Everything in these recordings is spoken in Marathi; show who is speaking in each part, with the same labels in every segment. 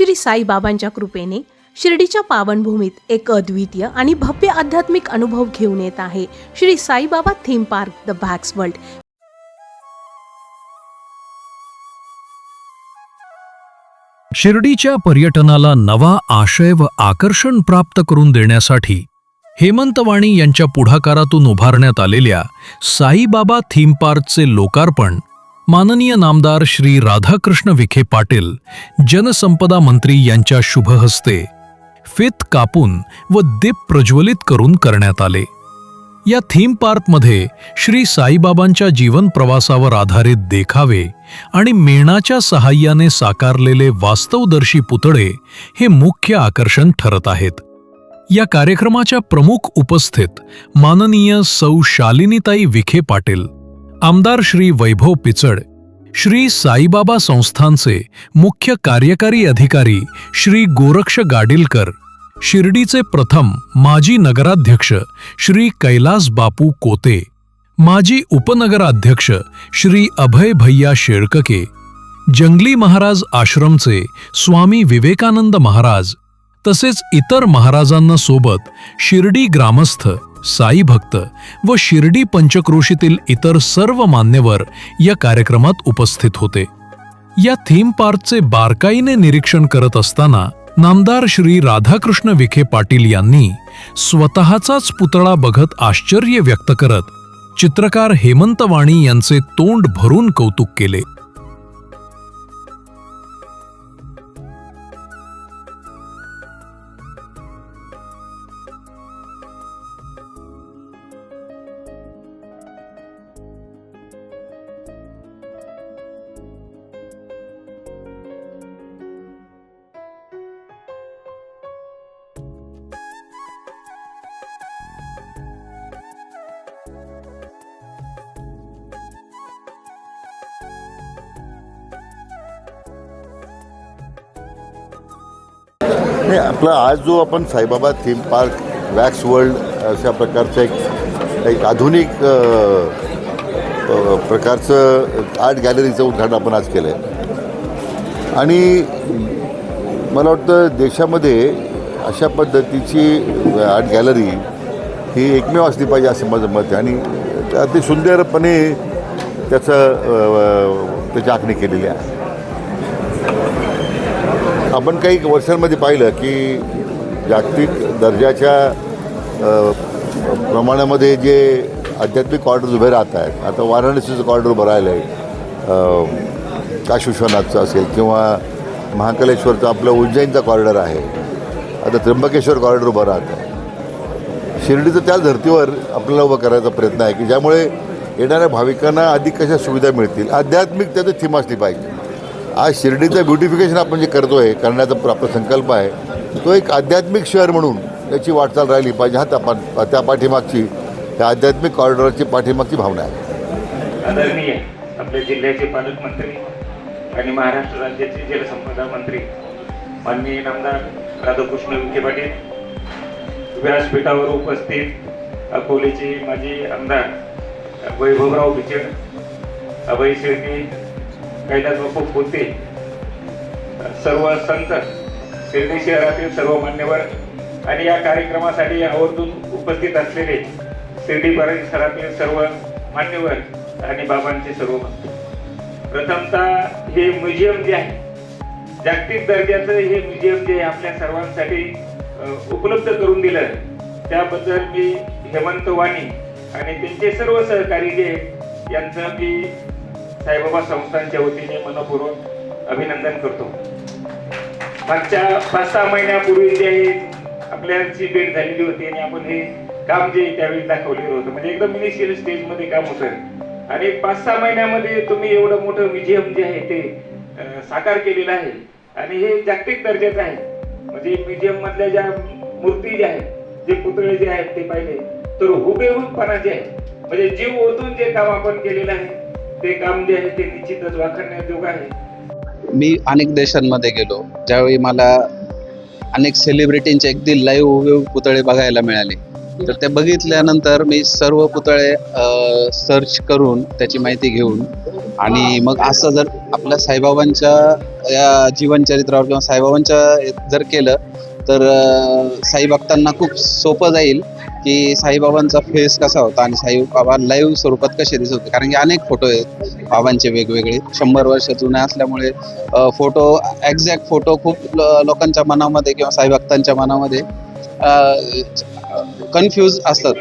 Speaker 1: श्री साईबाबांच्या कृपेने शिर्डीच्या पावनभूमीत एक अद्वितीय आणि भव्य आध्यात्मिक अनुभव घेऊन येत आहे Shri Saibaba theme park the wax world.
Speaker 2: शिर्डीच्या पर्यटनाला नवा आशय व आकर्षण प्राप्त करून देण्यासाठी हेमंतवाणी यांच्या पुढाकारातून उभारण्यात आलेल्या साईबाबा थीम पार्कचे लोकार्पण माननीय नामदार श्री राधाकृष्ण विखे पाटील जनसंपदा मंत्री यांच्या शुभ हस्ते फित कापून व दीप प्रज्वलित करून करण्यात आले. या थीम पार्कमध्ये श्री साईबाबांच्या जीवन प्रवासावर आधारित देखावे आणि मेणाच्या सहाय्याने साकारलेले वास्तवदर्शी पुतळे हे मुख्य आकर्षण ठरत आहेत. या कार्यक्रमाच्या प्रमुख उपस्थित माननीय सौ शालिनीताई विखे पाटील आमदार श्री वैभव पिचड श्री साईबाबा संस्थानचे मुख्य कार्यकारी अधिकारी श्री गोरक्ष गाडीलकर शिर्डीचे प्रथम माजी नगराध्यक्ष श्री कैलास बापू कोते माजी उपनगराध्यक्ष श्री अभय भैया शेळकके जंगली महाराज आश्रमचे स्वामी विवेकानंद महाराज तसेच इतर महाराजांना सोबत शिर्डी ग्रामस्थ साई भक्त व शिर्डी पंचक्रोशीतील इतर सर्व मान्यवर या कार्यक्रमात उपस्थित होते. या थीम पार्कचे बारकाईने निरीक्षण करत असताना नामदार श्री राधाकृष्ण विखे पाटील यांनी स्वतःचाच पुतळा बघत आश्चर्य व्यक्त करत चित्रकार हेमंत वाणी यांचे तोंड भरून कौतुक केले.
Speaker 3: नाही आपला आज जो आपण Saibaba theme park wax world अशा प्रकारचं एक एक आधुनिक प्रकारचं आर्ट गॅलरीचं उद्घाटन आपण आज केलं आहे आणि मला वाटतं देशामध्ये अशा पद्धतीची आर्ट गॅलरी ही एकमेव असली पाहिजे असं माझं मत आहे. आणि अति सुंदरपणे त्याचं त्याची आखणी केलेली आहे. आपण काही वर्षांमध्ये पाहिलं की जागतिक दर्जाच्या प्रमाणामध्ये जे आध्यात्मिक कॉर्डर्स उभे राहत आहेत आता वाराणसीचं कॉर्डर उभं राहिलं आहे काशी विश्वनाथचं असेल किंवा महाकालेश्वरचं आपलं उज्जैनचा कॉर्डर आहे आता त्र्यंबकेश्वर कॉर्डर उभं राहत. आहे शिर्डीचं त्याच धर्तीवर आपल्याला उभं करायचा प्रयत्न आहे की ज्यामुळे येणाऱ्या भाविकांना अधिक कशा सुविधा मिळतील. आध्यात्मिक त्याचं थीम असली पाहिजे. आज शिर्डीचं ब्युटिफिकेशन आपण जे करतोय करण्याचा आपला संकल्प आहे तो एक आध्यात्मिक शहर म्हणून त्याची वाटचाल राहिली पाहिजे हा त्या पा त्या पाठीमागची त्या आध्यात्मिक कॉरिडॉरची पाठीमागची भावना आहे.
Speaker 4: आदरणीय आपल्या जिल्ह्याचे पालकमंत्री आणि महाराष्ट्र राज्याचे जलसंपदा मंत्री माननीय नामदार राधाकृष्ण विखे पाटील व्यासपीठावर उपस्थित अकोलेचे माजी आमदार वैभवराव बिचड अभय शेळके कैलास बापू पोते सर्व संत शिर्डी शहरातील सर्व मान्यवर आणि या कार्यक्रमासाठी आवर्जून उपस्थित असलेले शिर्डी परिसरातील सर्व मान्यवर आणि बाबांचे सर्व भक्त. प्रथमतः हे म्युझियम जे आहे जागतिक दर्जाचं हे म्युझियम जे आहे आपल्या सर्वांसाठी उपलब्ध करून दिलं त्याबद्दल मी हेमंत वाणी आणि त्यांचे सर्व सहकारी जे यांचं मी साईबाबा संस्थांच्या वतीने मनपूर्वक अभिनंदन करतो. मागच्या पाच सहा महिन्यापूर्वी जे आहे आपल्याची भेट झालेली होती आणि आपण हे काम जे त्यावेळी दाखवलेलं होतं. म्हणजे एकदम इनिशियल स्टेजमध्ये काम होतं. आणि पाच सहा महिन्यामध्ये तुम्ही एवढं मोठं म्युझियम जे आहे ते साकार केलेलं आहे. आणि हे जागतिक दर्जाचं आहे. म्हणजे म्युझियम मधल्या ज्या मूर्ती ज्या आहेत जे पुतळे जे आहेत ते पाहिले तर हुबेहूबपणा जे आहे म्हणजे जीव ओतून जे काम आपण केलेलं आहे ते काम जे आहे ते निश्चितच वाखण्याजोग आहे.
Speaker 5: मी अनेक देशांमध्ये गेलो ज्यावेळी मला अनेक सेलिब्रिटींचे अगदी लाईव्ह पुतळे बघायला मिळाले. तर ते बघितल्यानंतर मी सर्व पुतळे सर्च करून त्याची माहिती घेऊन आणि मग असं जर आपल्या साईबाबांच्या या जीवनचरित्रावर किंवा साईबाबांच्या जर केलं तर साई भक्तांना खूप सोपं जाईल. की साईबाबांचा फेस कसा होता आणि साईबाबा लाईव्ह स्वरूपात कसे दिसत होते? कारण की अनेक फोटो आहेत बाबांचे वेगवेगळे. शंभर वर्ष जुने असल्यामुळे फोटो एक्झॅक्ट फोटो खूप लोकांच्या मनामध्ये किंवा साई भक्तांच्या मनामध्ये कन्फ्यूज असतात.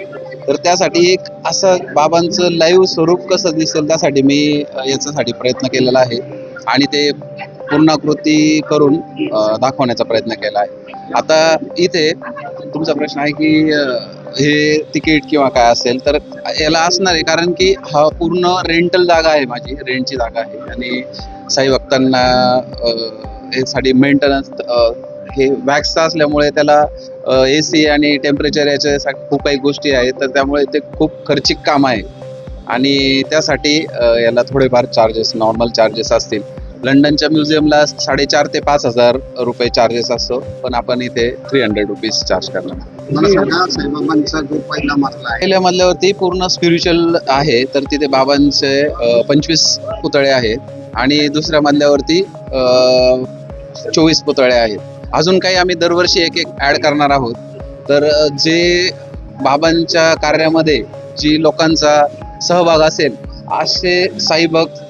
Speaker 5: तर त्यासाठी एक असं बाबांचं लाईव्ह स्वरूप कसं दिसेल त्यासाठी मी याच्यासाठी प्रयत्न केलेला आहे. आणि ते पूर्णाकृती करून दाखवण्याचा प्रयत्न केला आहे. आता इथे तुमचा प्रश्न आहे की हे तिकीट किंवा काय असेल तर याला असणार आहे. कारण की हा पूर्ण रेंटल जागा आहे माझी रेंटची जागा आहे. आणि साई भक्तांना साडी यासाठी मेंटेनन्स हे वॅक्सचा असल्यामुळे त्याला ए सी आणि टेम्परेचर याच्यासाठी खूप काही गोष्टी आहेत. तर त्यामुळे ते खूप खर्चिक काम आहे. आणि त्यासाठी याला थोडेफार चार्जेस नॉर्मल चार्जेस असतील. लंडनच्या म्युझियमला साडेचार ते पाच हजार रुपये चार्जेस असतो. पण आपण इथे थ्री हंड्रेड रुपीज चार्ज करणार.
Speaker 6: मला सांगा साईबाबांचा जो पहिला मजला आहे.
Speaker 5: पहिल्या मजल्यावरती पूर्ण स्पिरिच्युअल आहे तर तिथे बाबांचे अ, पंचवीस पुतळे आहेत आणि दुसऱ्या मजल्यावरती चोवीस पुतळे आहेत. अजून काही आम्ही दरवर्षी एक एक ॲड करणार आहोत. तर अ, जे बाबांच्या कार्यामध्ये जी लोकांचा सहभाग असेल असे साईभक्त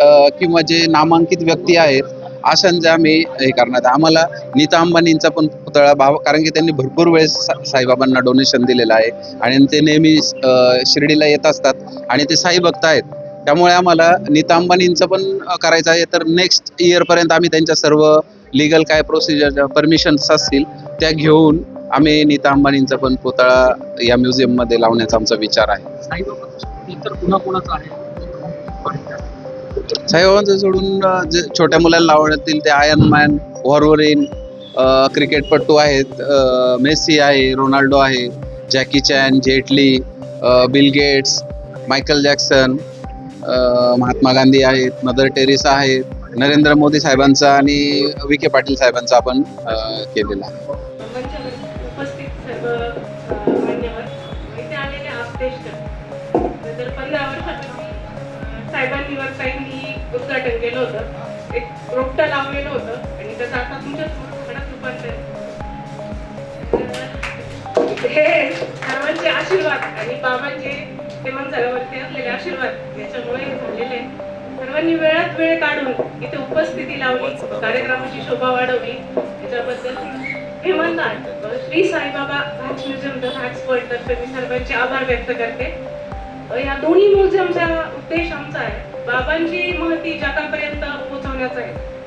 Speaker 5: अ, किंवा जे नामांकित व्यक्ती आहेत अशांचे आम्ही हे करणार आम्हाला नीता अंबानींचा पण पुतळा भाव कारण की त्यांनी भरपूर वेळेस सा- साईबाबांना डोनेशन दिलेलं आहे. आणि ते नेहमी शिर्डीला येत असतात. आणि ते साई भक्त आहेत. त्यामुळे आम्हाला नीता अंबानींचं पण करायचं आहे. तर नेक्स्ट इयरपर्यंत आम्ही त्यांच्या सर्व लिगल काय प्रोसिजर परमिशन्स असतील त्या घेऊन आम्ही नीता अंबानींचा पण पुतळा या म्युझियममध्ये लावण्याचा आमचा विचार आहे? साईबाबांचं सोडून जे छोट्या मुलांना लावण्यातील ते आयन मॅन वॉरवरीन क्रिकेटपटू आहेत मेसी आहे रोनाल्डो आहे Jackie Chan Jaitley Bill Gates Michael Jackson Mahatma Gandhi आहेत मदर टेरेसा आहेत नरेंद्र मोदी साहेबांचा आणि विखे पाटील साहेबांचा आपण केलेला आहे.
Speaker 7: उद्घाटन केलं होतं. एक रोपटं लावलेलं होतं. आणि त्याचं आता तुमच्याच घरात रूपांतर हे सर्वांचे आशीर्वाद आणि बाबांचे ते मंचावरती असलेले आशीर्वाद याच्यामुळे झालेले सर्वांनी वेळात वेळ काढून इथे उपस्थिती लावली कार्यक्रमाची शोभा वाढवली. त्याच्याबद्दल हे म्हणतात Shri Saibaba wax museum the wax world तर्फे मी सर्वांचे आभार व्यक्त करते. या दोन्ही म्युझियमचा उद्देश आमचा आहे बाबांची महती जगापर्यंत पोहोचवण्याचं आहे.